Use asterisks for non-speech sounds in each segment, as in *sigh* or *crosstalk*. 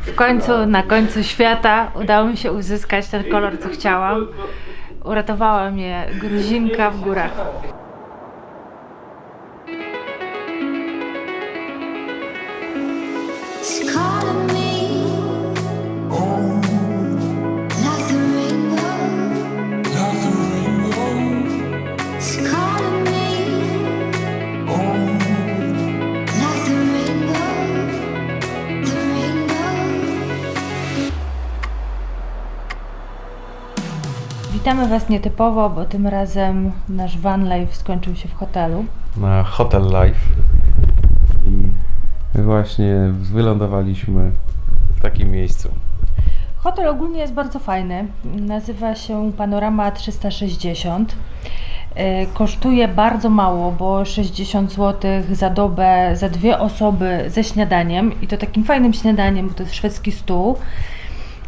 W końcu, na końcu świata udało mi się uzyskać ten kolor, co chciałam. Uratowała mnie gruzinka w górach. Witamy Was nietypowo, bo tym razem nasz van life skończył się w hotelu. na Hotel Life. I właśnie wylądowaliśmy w takim miejscu. Hotel ogólnie jest bardzo fajny. Nazywa się Panorama 360. Yy, Kosztuje bardzo mało, bo 60 zł za dobę za dwie osoby ze śniadaniem i to takim fajnym śniadaniem, bo to jest szwedzki stół.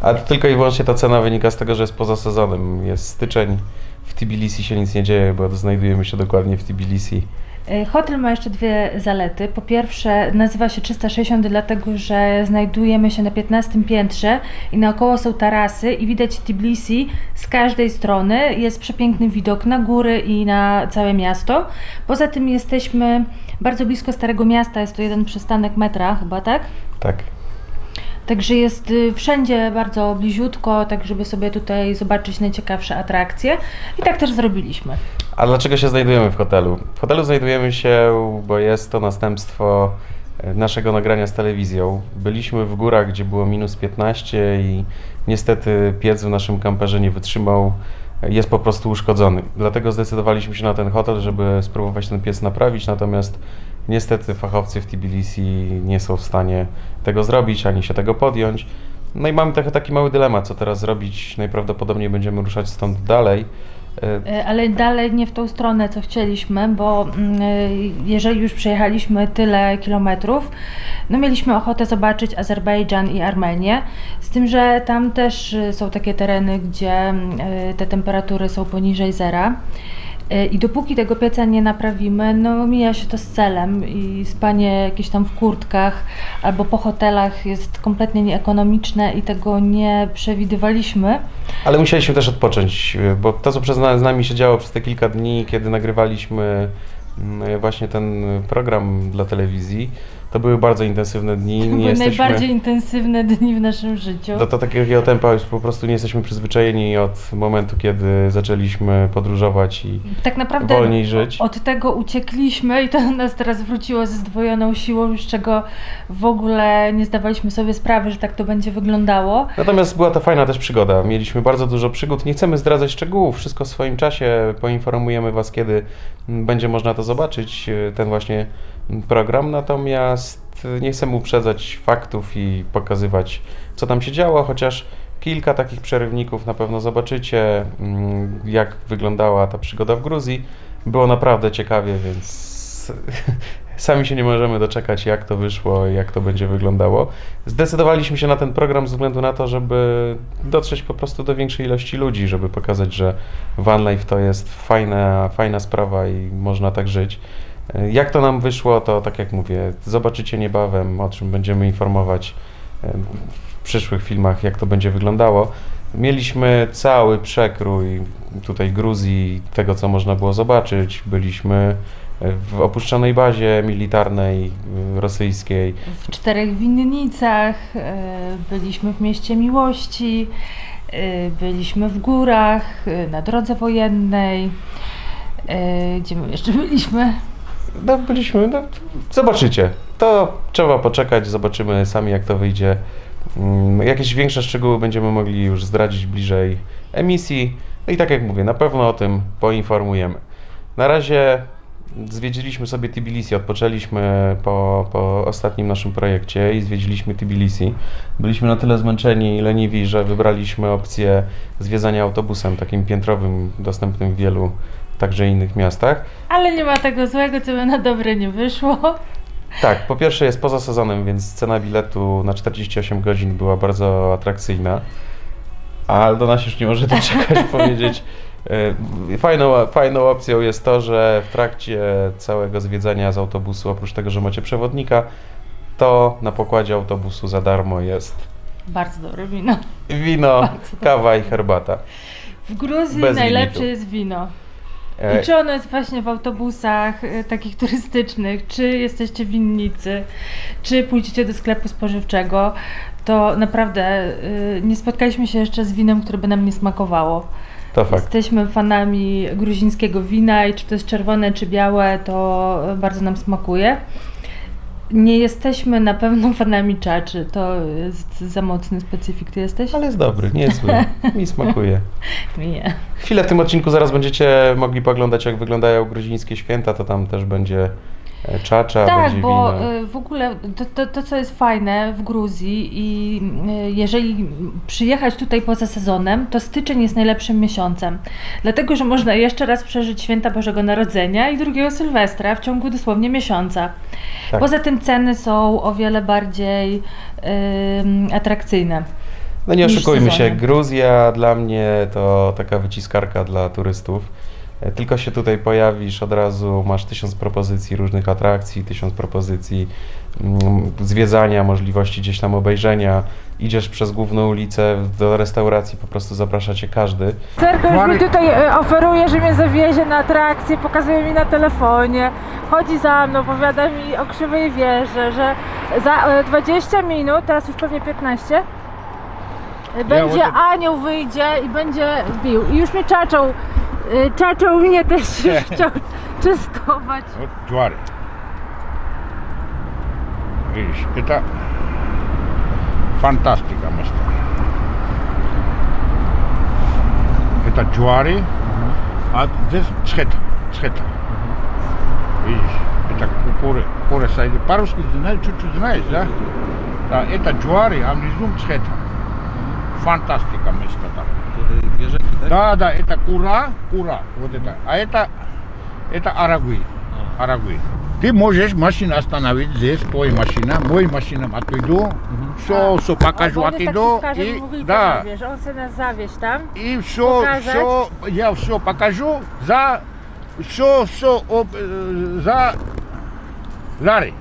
A tylko i wyłącznie ta cena wynika z tego, że jest poza sezonem. Jest styczeń, w Tbilisi się nic nie dzieje, bo znajdujemy się dokładnie w Tbilisi. Y, Hotel ma jeszcze dwie zalety. Po pierwsze, nazywa się 360, dlatego że znajdujemy się na 15 piętrze i naokoło są tarasy i widać Tbilisi z każdej strony. Jest przepiękny widok na góry i na całe miasto. Poza tym jesteśmy bardzo blisko Starego Miasta, jest to jeden przystanek metra chyba, tak? Tak. Także jest y, wszędzie bardzo bliziutko, tak żeby sobie tutaj zobaczyć najciekawsze atrakcje. I tak też zrobiliśmy. A dlaczego się znajdujemy w hotelu? W hotelu znajdujemy się, bo jest to następstwo e, naszego nagrania z telewizją. Byliśmy w górach, gdzie było minus 15 i niestety piec w naszym kamperze nie wytrzymał, jest po prostu uszkodzony. Dlatego zdecydowaliśmy się na ten hotel, żeby spróbować ten piec naprawić, natomiast niestety fachowcy w Tbilisi nie są w stanie tego zrobić, ani się tego podjąć. No i mamy trochę taki mały dylemat, co teraz zrobić. Najprawdopodobniej będziemy ruszać stąd dalej. E, Y, Ale dalej nie w tą stronę, co chcieliśmy, bo mm, y, jeżeli już przejechaliśmy tyle kilometrów, no mieliśmy ochotę zobaczyć Azerbejdżan i Armenię, z tym, że tam też są takie tereny, gdzie y, te temperatury są poniżej zera. Y, I dopóki tego pieca nie naprawimy, no mija się to z celem i spanie jakieś tam w kurtkach albo po hotelach jest kompletnie nieekonomiczne i tego nie przewidywaliśmy. Ale musieliśmy też odpocząć, bo to, co przez z nami się działo przez te kilka dni, kiedy nagrywaliśmy mm, właśnie ten program dla telewizji, to były bardzo intensywne dni. To były jesteśmy, najbardziej intensywne dni w naszym życiu. do, do takiego tempa już po prostu nie jesteśmy przyzwyczajeni od momentu, kiedy zaczęliśmy podróżować i tak naprawdę wolniej żyć. od tego uciekliśmy i to nas teraz wróciło ze zdwojoną siłą, z czego w ogóle nie zdawaliśmy sobie sprawy, że tak to będzie wyglądało. Natomiast była to fajna też przygoda. Mieliśmy bardzo dużo przygód. Nie chcemy zdradzać szczegółów, wszystko w swoim czasie. Poinformujemy Was, kiedy będzie można to zobaczyć, ten właśnie program. Natomiast nie chcemy uprzedzać faktów i pokazywać, co tam się działo, chociaż kilka takich przerywników na pewno zobaczycie, mm, jak wyglądała ta przygoda w Gruzji. Było naprawdę ciekawie, więc *laughs* sami się nie możemy doczekać, jak to wyszło, jak to będzie wyglądało. Zdecydowaliśmy się na ten program ze względu na to, żeby dotrzeć po prostu do większej ilości ludzi, żeby pokazać, że van life to jest fajna, fajna sprawa i można tak żyć. E, Jak to nam wyszło, to tak jak mówię, zobaczycie niebawem, o czym będziemy informować e, w przyszłych filmach, jak to będzie wyglądało. Mieliśmy cały przekrój tutaj Gruzji, tego co można było zobaczyć. Byliśmy w opuszczonej bazie militarnej y, rosyjskiej. W czterech winnicach, e, byliśmy w mieście miłości, e, byliśmy w górach, e, na drodze wojennej. E, Gdzie my jeszcze byliśmy? No, byliśmy, no, zobaczycie. To trzeba poczekać, zobaczymy sami jak to wyjdzie. Mm, Jakieś większe szczegóły będziemy mogli już zdradzić bliżej emisji. No i tak jak mówię, na pewno o tym poinformujemy. Na razie zwiedziliśmy sobie Tbilisi, odpoczęliśmy po, po ostatnim naszym projekcie i zwiedziliśmy Tbilisi. Byliśmy na tyle zmęczeni i leniwi, że wybraliśmy opcję zwiedzania autobusem, takim piętrowym, dostępnym w wielu także innych miastach. Ale nie ma tego złego, co by na dobre nie wyszło. Tak, po pierwsze jest poza sezonem, więc cena biletu na 48 godzin była bardzo atrakcyjna. A do nas już nie może doczekać *laughs* powiedzieć. e, Fajną, fajną opcją jest to, że w trakcie całego zwiedzania z autobusu, oprócz tego, że macie przewodnika, to na pokładzie autobusu za darmo jest Bardzo dobre wino. wino, Bardzo kawa i herbata. W Gruzji Bez najlepsze jest wino. E, I czy ono jest właśnie w autobusach y, takich *laughs* turystycznych, czy jesteście w winnicy, czy pójdziecie do sklepu spożywczego, to naprawdę y, nie spotkaliśmy się jeszcze z winem, które by nam nie smakowało. to fakt. Jesteśmy fanami gruzińskiego wina i czy to jest czerwone, czy białe, to bardzo nam smakuje. Nie jesteśmy na pewno fanami czaczy, to jest za mocny specyfik. Ty jesteś? Ale jest dobry, nie jest zły. Mi smakuje. *laughs* Nie. Chwilę w tym odcinku zaraz będziecie mogli poglądać, jak wyglądają gruzińskie święta, to tam też będzie czacza, Tak, będzie bo wino. y, w ogóle to, to, to, co jest fajne w Gruzji i y, jeżeli przyjechać tutaj poza sezonem, to styczeń jest najlepszym miesiącem. Dlatego, że można jeszcze raz przeżyć święta Bożego Narodzenia i drugiego Sylwestra w ciągu dosłownie miesiąca. Tak. Poza tym ceny są o wiele bardziej ym, atrakcyjne. No nie oszukujmy się. Gruzja dla mnie to taka wyciskarka dla turystów. E, tylko się tutaj pojawisz, od razu masz tysiąc propozycji różnych atrakcji, tysiąc propozycji mm, zwiedzania, możliwości gdzieś tam obejrzenia. Idziesz przez główną ulicę do restauracji, po prostu zaprasza cię każdy. Cerko już mi tutaj e, oferuje, że mnie zawiezie na atrakcję, pokazuje mi na telefonie, chodzi za mną, opowiada mi o krzywej wieży, że za e, 20 minut, teraz już pewnie 15, będzie anioł wyjdzie i będzie bił. I już mnie czaczał czaczą mnie też już *laughs* chciał czystować. Вот джуари. Видишь, это фантастика место. Это джуари, а здесь цхета, цхета. Видишь, это куры, куры сойдут. По-русски знаешь, чуть-чуть знаешь, да? Да, это джуари, а внизу цхета. Фантастика место там. Да, да, это кура, кура, вот это. А это, это арагуи, арагуи. Ты можешь машину остановить здесь, твоя машина, мой машина отойду, все, все покажу, отойду, и, да, chce nas zawieźć tam. и все, Показать? все, я все покажу за, все, все, об, э, за лари.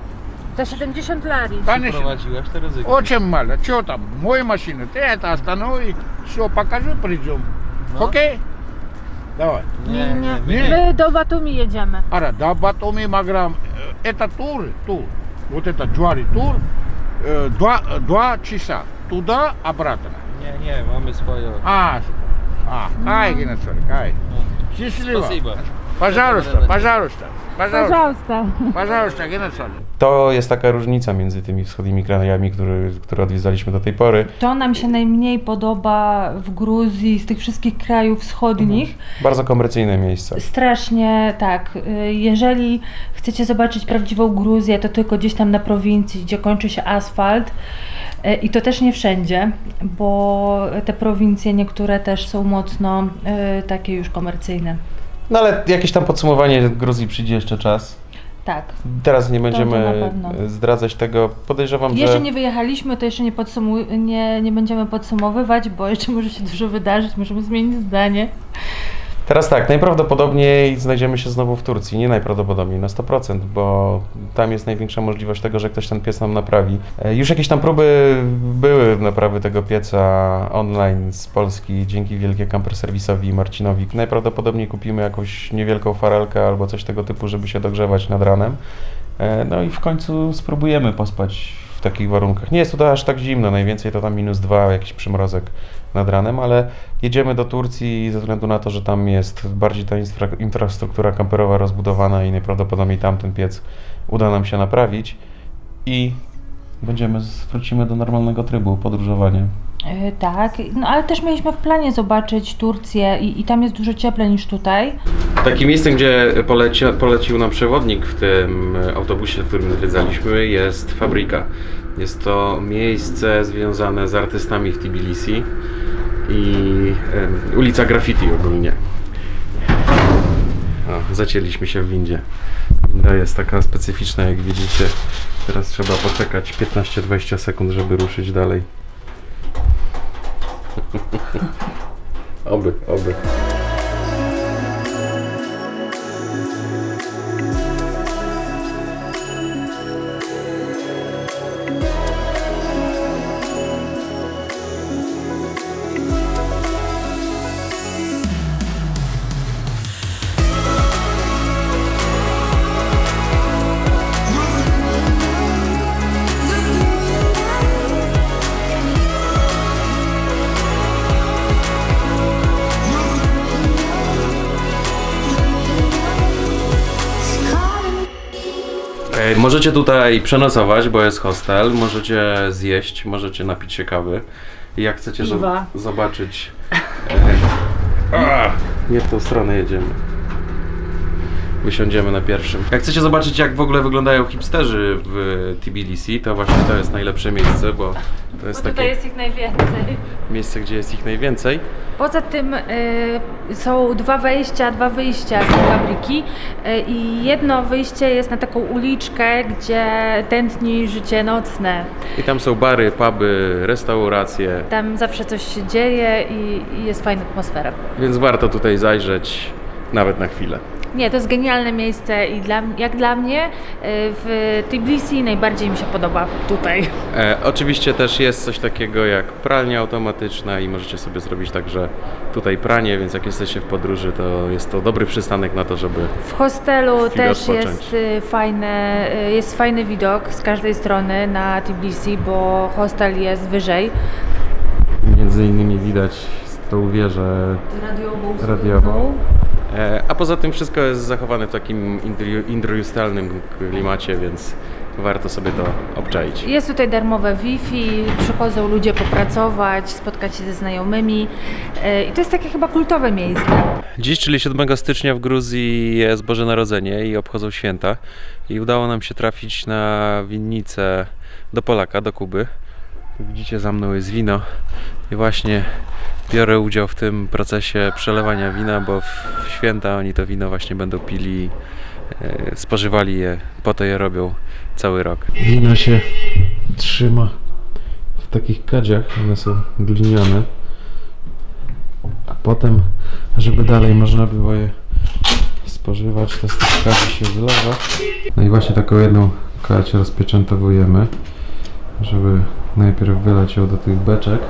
Za 70 lari. Конечно. Prowadziłeś to ryzyko. Очень мало. Что там? Моя машина. Ты это останови. Все, покажу, придем. Окей? Давай. Nie, nie. Nie. My do Batumi jedziemy. Ара, да, Батуми Маграм. Э, Это тур, тур. Вот это Джуари тур. Э, Два, два часа. Туда, обратно. Nie, nie, mamy swoje. А, а, ай, Геннадий, ай. Счастливо. Спасибо. Пожалуйста, пожалуйста. Пожалуйста, Pожалуйста. пожалуйста, Геннадий. To jest taka różnica między tymi wschodnimi krajami, który, które odwiedzaliśmy do tej pory. To nam się najmniej podoba w Gruzji z tych wszystkich krajów wschodnich. Bardzo komercyjne miejsce. Strasznie tak. y, Jeżeli chcecie zobaczyć prawdziwą Gruzję, to tylko gdzieś tam na prowincji, gdzie kończy się asfalt. Y, I to też nie wszędzie, bo te prowincje niektóre też są mocno y, takie już komercyjne. No ale jakieś tam podsumowanie Gruzji przyjdzie jeszcze czas. Tak. Teraz nie będziemy zdradzać tego. Podejrzewam, Jeszcze że nie wyjechaliśmy, to jeszcze nie, podsumu- nie, nie będziemy podsumowywać, bo jeszcze może się dużo wydarzyć, możemy zmienić zdanie. Teraz tak, najprawdopodobniej znajdziemy się znowu w Turcji. Nie najprawdopodobniej, na 100%, bo tam jest największa możliwość tego, że ktoś ten piec nam naprawi. E, Już jakieś tam próby były naprawy tego pieca online z Polski dzięki wielkie camper serwisowi Marcinowi. Najprawdopodobniej kupimy jakąś niewielką farelkę albo coś tego typu, żeby się dogrzewać nad ranem. E, No i w końcu spróbujemy pospać takich warunkach. Nie jest tutaj aż tak zimno, najwięcej to tam minus dwa, jakiś przymrozek nad ranem, ale jedziemy do Turcji ze względu na to, że tam jest bardziej ta infra- infrastruktura kamperowa rozbudowana i najprawdopodobniej tam ten piec uda nam się naprawić i będziemy, wrócimy do normalnego trybu podróżowania. Yy, tak, no ale też mieliśmy w planie zobaczyć Turcję i, i tam jest dużo cieplej niż tutaj. Takim miejscem, gdzie poleci, polecił nam przewodnik w tym e, autobusie, w którym zwiedzaliśmy, jest fabryka. Jest to miejsce związane z artystami w Tbilisi i ulica graffiti ogólnie. O, zacięliśmy się w windzie. Winda jest taka specyficzna, jak widzicie. Teraz trzeba poczekać 15-20 sekund, żeby ruszyć dalej. Obduk, obduk. Możecie tutaj przenocować, bo jest hostel, możecie zjeść, możecie napić się kawy. I jak chcecie zo- zobaczyć... E, *laughs* a, nie w tą stronę jedziemy. Wysiądziemy na pierwszym. Jak chcecie zobaczyć, jak w ogóle wyglądają hipsterzy w Tbilisi, to właśnie to jest najlepsze miejsce, bo to jest Bo tutaj takie jest ich najwięcej. miejsce, gdzie jest ich najwięcej. Poza tym y, są dwa wejścia, dwa wyjścia z tej fabryki y, i jedno wyjście jest na taką uliczkę, gdzie tętni życie nocne. I tam są bary, puby, restauracje, Tam zawsze coś się dzieje i, i jest fajna atmosfera. więc warto tutaj zajrzeć nawet na chwilę. Nie, to jest genialne miejsce i dla, jak dla mnie y, w Tbilisi najbardziej mi się podoba tutaj. E, oczywiście też jest coś takiego jak pralnia automatyczna i możecie sobie zrobić także tutaj pranie, więc jak jesteście w podróży, to jest to dobry przystanek na to, żeby W hostelu Chwilę też odpocząć. jest y, fajne, y, jest fajny widok z każdej strony na Tbilisi, bo hostel jest wyżej. między innymi widać tą wieżę Radiową. E, a poza tym wszystko jest zachowane w takim industrialnym klimacie, więc warto sobie to obczaić. Jest tutaj darmowe Wi-Fi, przychodzą ludzie popracować, spotkać się ze znajomymi y, i to jest takie chyba kultowe miejsce. Dziś, czyli 7 stycznia w Gruzji jest Boże Narodzenie i obchodzą święta. I udało nam się trafić na winnicę do Polaka, do Kuby. Widzicie za mną jest wino i właśnie biorę udział w tym procesie przelewania wina, bo w święta oni to wino właśnie będą pili, e, spożywali je, po to je robią cały rok. Wino się trzyma w takich kadziach, one są gliniane a potem, żeby dalej można było je spożywać, to z tych kadzi się wylewa. No i właśnie taką jedną kać rozpieczętowujemy, żeby najpierw wylać ją do tych beczek,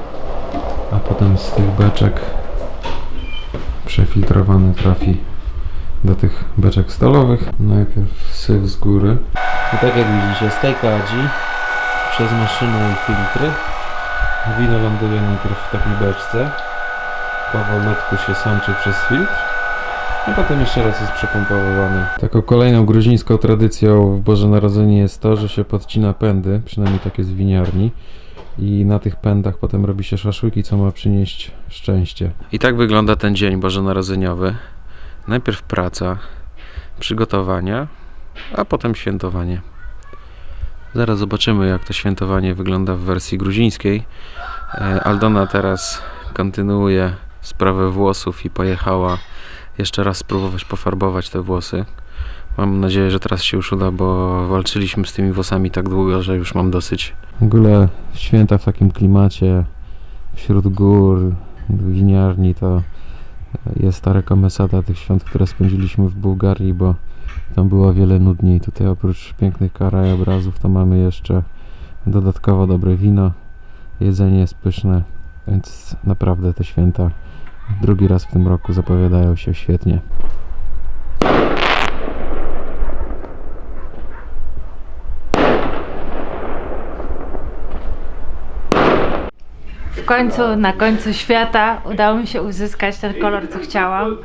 a potem z tych beczek przefiltrowany trafi do tych beczek stolowych. Najpierw syf z góry. I tak jak widzicie, z tej kadzi przez maszynę i filtry wino ląduje najpierw w takiej beczce, powolutku się sączy przez filtr, a potem jeszcze raz jest przepompowywany. Taką kolejną gruzińską tradycją w Boże Narodzenie jest to, że się podcina pędy, przynajmniej tak jest w winiarni. I na tych pędach potem robi się szaszłyki, co ma przynieść szczęście. I tak wygląda ten dzień bożonarodzeniowy. Najpierw praca, przygotowania, a potem świętowanie. Zaraz zobaczymy, jak to świętowanie wygląda w wersji gruzińskiej. E, Aldona teraz kontynuuje sprawę włosów i pojechała jeszcze raz spróbować pofarbować te włosy. Mam nadzieję, że teraz się już uda, bo walczyliśmy z tymi włosami tak długo, że już mam dosyć. W ogóle święta w takim klimacie, wśród gór, winiarni, to jest ta rekompensata tych świąt, które spędziliśmy w Bułgarii, bo tam było wiele nudniej. Tutaj oprócz pięknych krajobrazów to mamy jeszcze dodatkowo dobre wino, jedzenie jest pyszne, więc naprawdę te święta drugi raz w tym roku zapowiadają się świetnie. W końcu, na końcu świata udało mi się uzyskać ten kolor, co chciałam.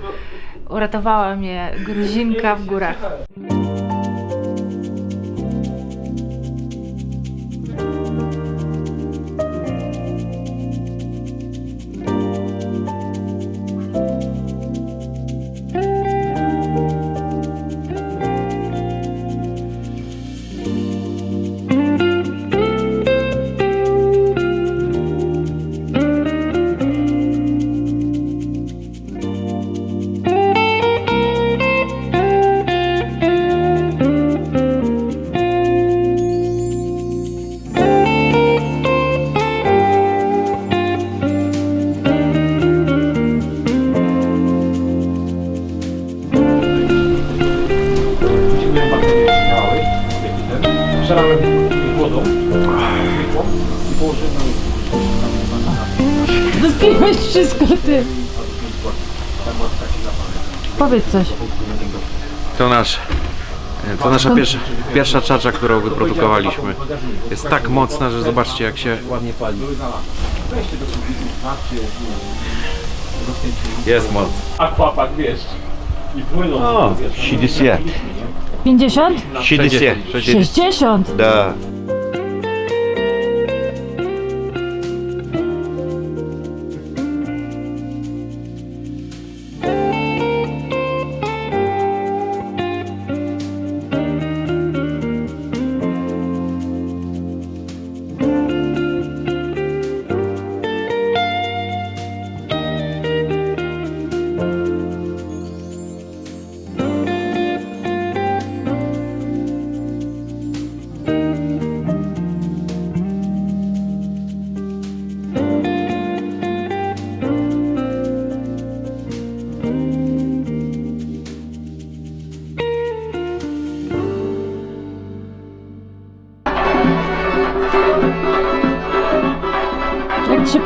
Uratowała mnie gruzinka w górach. Powiedz coś. To nasz. To nasza pierwsza, pierwsza czacza, którą wyprodukowaliśmy. Jest tak mocna, że zobaczcie jak się ładnie pali. Jest moc. Aquapak, wiesz, i płyną. O, 60. 50? 60. 60? Да. Jak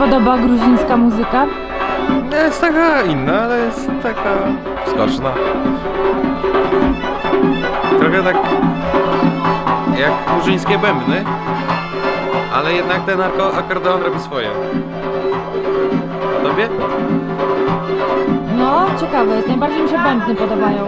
podoba gruzińska muzyka? Jest taka inna, ale jest taka skoczna. Trochę tak jak murzyńskie bębny, ale jednak ten ako- akordeon robi swoje. Tobie? No, ciekawe jest. Najbardziej mi się bębny podobają.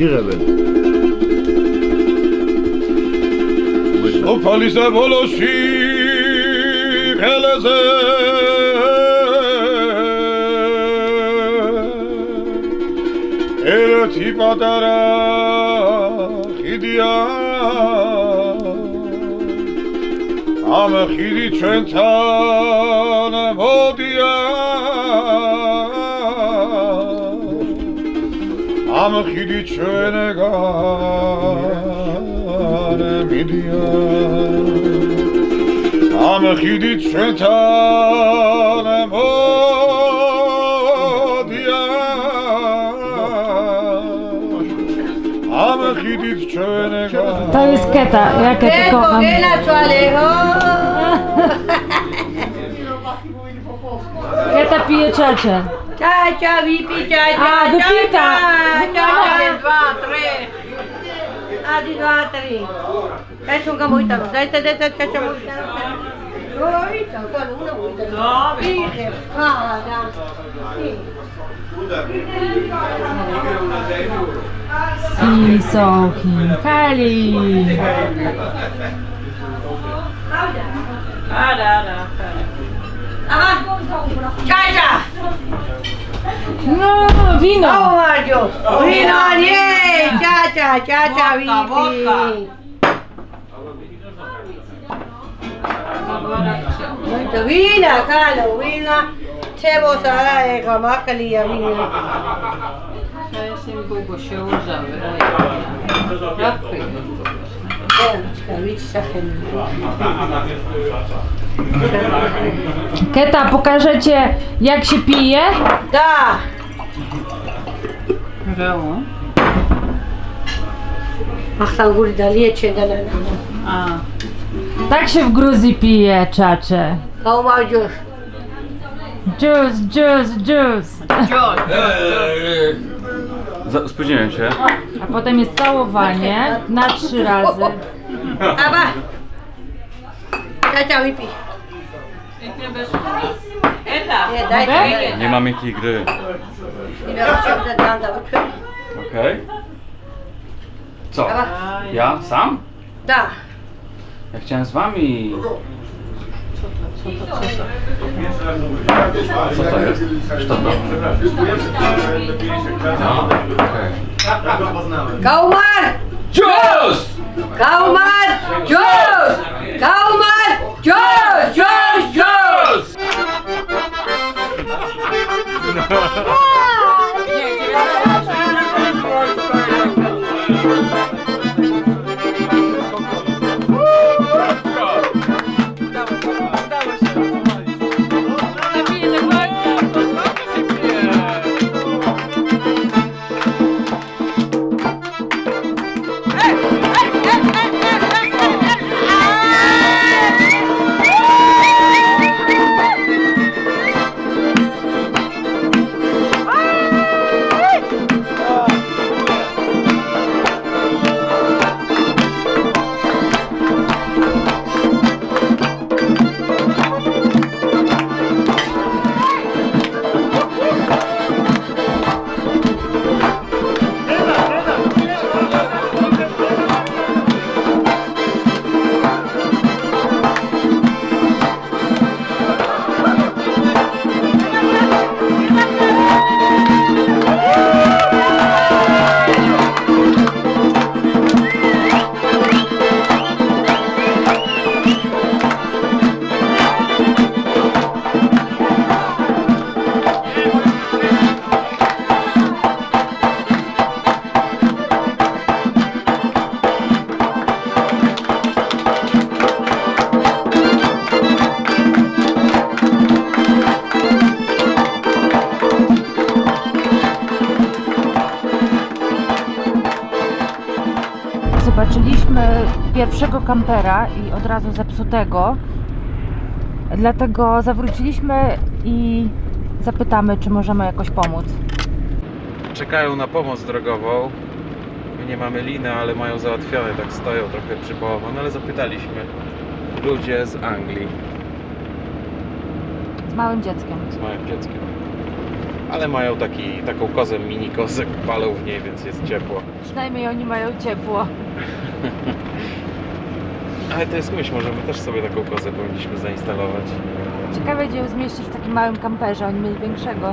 გიღებენ. ოფალისა ბოლოში ხელზე ერთი პატარა ხიდია ამ ხიდი ჩვენთან მოდია ხიდი ჩვენგან მიდიან ამ ხიდი ჩვენთან მოდიან ამ ხიდი ჩვენგან და ის კეტა რა კეტა გოგა ენა ჩვალე ჰო. კეტა პიე ჩაჩა. Keta pije czacze. Ciacia, wypij, ciacia, A, wypita. ciacia, dwa, trzy. Adi, dwa, trzy. Daj sunga mój tam, daj, daj, daj, daj, ciacia mój tam. Oj, co, kolumna mój tam. No, idzie, spada. I są Hinkali. Ciacia! No, wino. O, Madziu! Wino, nie! Ciacia, ciacia, wypij. No to wina, kalo, wina. Trzeba sara, eka, makali, ja wina. Keta, pokażecie jak się pije? Da! Ach, tam góry dalej cię da na Tak się w Gruzji pije czacze. Kau mau jus. Juice, juice, juice. Spóźniłem się. A potem jest całowanie na trzy razy. Apa? Caca wipi. Ya, dai, Mogę? dai. Nie ma miękkiej gry. Harus siap dan dan tak betul. Okej. Co? Ja? Sam? Da. Ja chciałem z wami. Co to jest? Co to? No, okej. Kaumar! Cios! Kaumar! Jus! Kaumar! Jus! Jus! Jus! Yeah, Zobaczyliśmy pierwszego kampera i od razu zepsutego. Dlatego zawróciliśmy i zapytamy, czy możemy jakoś pomóc. Czekają na pomoc drogową. My nie mamy liny, ale mają załatwione, tak stoją trochę przy połowę, no ale zapytaliśmy. Ludzie z Anglii, Z małym dzieckiem. z małym dzieckiem. Ale mają taki, taką kozę, mini kozę, palą w niej, więc jest ciepło. Przynajmniej oni mają ciepło. *laughs* Ale to jest myśl, może my też sobie taką kozę powinniśmy zainstalować. Ciekawe, gdzie ją zmieścić w takim małym kamperze. Oni mieli większego.